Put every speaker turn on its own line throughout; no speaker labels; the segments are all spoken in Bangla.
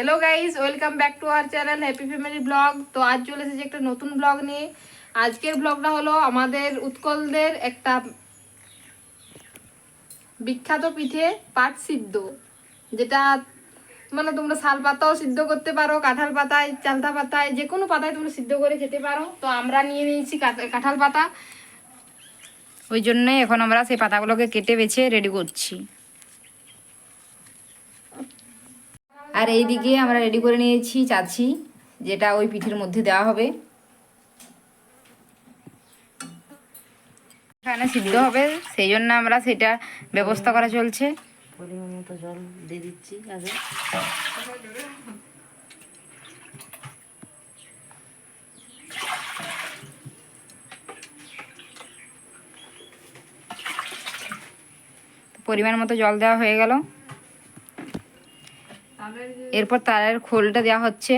Hello guys welcome back to our channel happy family vlog তো আজ চলে এসেছি একটা নতুন ব্লগ নিয়ে। আজকের ব্লগটা হলো আমাদের উৎকলদের একটা বিখ্যাত পিঠে পাট সিদ্ধ, যেটা মানে তোমরা শাল পাতাও সিদ্ধ করতে পারো, কাঁঠাল পাতায়, চালতা পাতায়, যে কোনো পাতায় তোমরা সিদ্ধ করে খেতে পারো। তো আমরা নিয়ে নিয়েছি কাঁঠাল পাতা।
ওই জন্যই এখন আমরা সেই পাতাগুলোকে কেটে বেছে রেডি করছি। আর এইদিকে আমরা রেডি করে নিয়েছি চাচ্ছি যেটা ওই পিঠের মধ্যে দেওয়া হবে। এখানে সিদ্ধ হবে সেই জন্য আমরা সেটা ব্যবস্থা করা চলছে।
পরিমাণ মতো জল দিয়ে দিচ্ছি আগে।
পরিমাণ মতো জল দেওয়া হয়ে গেল। এরপর তারের খোলটা দেওয়া হচ্ছে।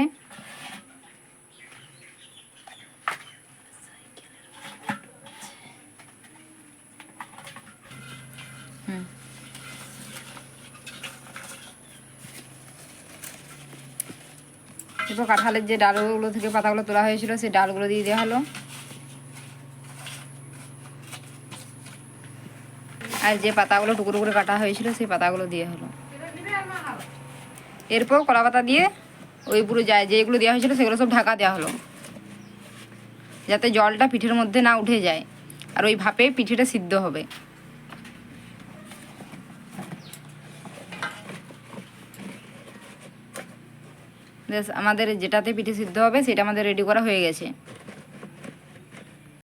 এরপর কাঁঠালের যে ডালগুলো থেকে পাতাগুলো তোলা হয়েছিল, সেই ডালগুলো দিয়ে দেওয়া হলো। আর যে পাতাগুলো টুকরো করে কাটা হয়েছিল, সেই পাতাগুলো দিয়ে হলো। এরপর কলা পাতা দিয়ে ওই পুরো যায় যেগুলো দেওয়া হয়েছিল সেগুলো সব ঢাকা দেওয়া হলো। যাতে জলটা পিঠের মধ্যে না উঠে যায়। আর ওই ভাপে পিঠেটা সিদ্ধ হবে। আমাদের যেটাতে পিঠে সিদ্ধ হবে সেটা আমাদের রেডি করা হয়ে গেছে।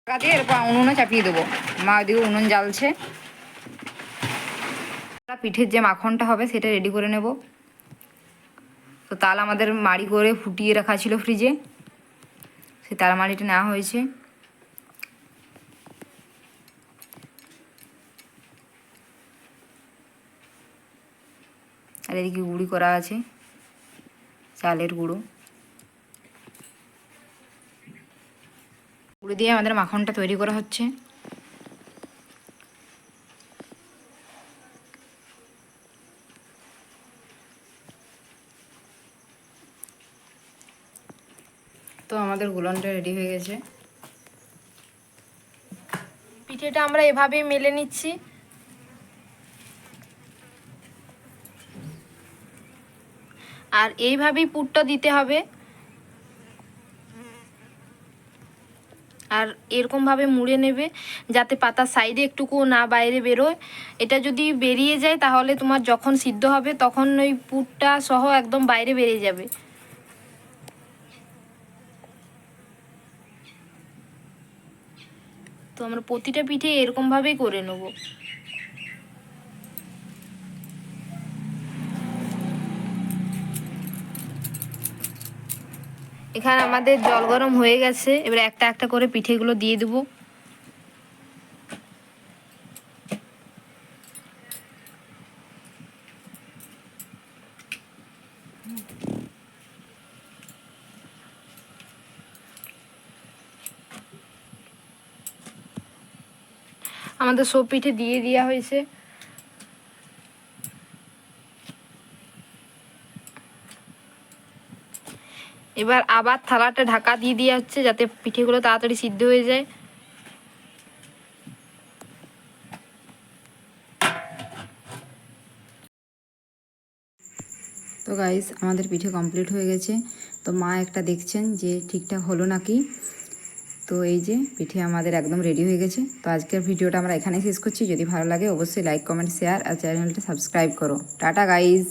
ঢাকা দিয়ে এরপর উনুনে চাপিয়ে দেবো। মা ওইদিকে উনুন জ্বালছে। পিঠের যে মাখনটা হবে সেটা রেডি করে নেব। তো তাল আমাদের মাড়ি করে ফুটিয়ে রাখা ছিল ফ্রিজে। সেই তাল মাড়িটা নেওয়া হয়েছে। আর এদিকে গুঁড়ি করা আছে, চালের গুঁড়ো। গুঁড়ো দিয়ে আমাদের মাখনটা তৈরি করা হচ্ছে। তো আমাদের গুলনটা রেডি হয়ে গেছে।
পিঠেটা আমরা এভাবেই মেলে নিচ্ছি। আর এইভাবেই পুরটা দিতে হবে। আর এরকমভাবে মুড়ে নেবে, যাতে পাতার সাইডে একটুকু না বাইরে বেরোয়। এটা যদি বেরিয়ে যায়, তাহলে তোমার যখন সিদ্ধ হবে, তখন ওই পুরটা সহ একদম বাইরে বেরিয়ে যাবে। তো আমরা প্রতিটা পিঠে এরকমভাবেই করে নেব। এখানে আমাদের জল গরম হয়ে গেছে, এবার একটা একটা করে পিঠেগুলো দিয়ে দেবো। আমাদের সব পিঠে দিয়ে দেওয়া হয়েছে। এবার আবার থালাটা ঢাকা দিয়ে দেওয়া হচ্ছে যাতে পিঠেগুলো তাড়াতাড়ি সিদ্ধ হয়ে যায়।
তো গাইস আমাদের পিঠে কমপ্লিট হয়ে গেছে। তো মা একটা দেখছেন যে ঠিকঠাক হলো নাকি? তো এই যে পিঠে আমাদের একদম রেডি হয়ে গেছে। তো আজকের ভিডিওটা আমরা এখানে শেষ করছি। যদি ভালো লাগে অবশ্যই লাইক কমেন্ট শেয়ার আর চ্যানেলটা সাবস্ক্রাইব করো। Tata guys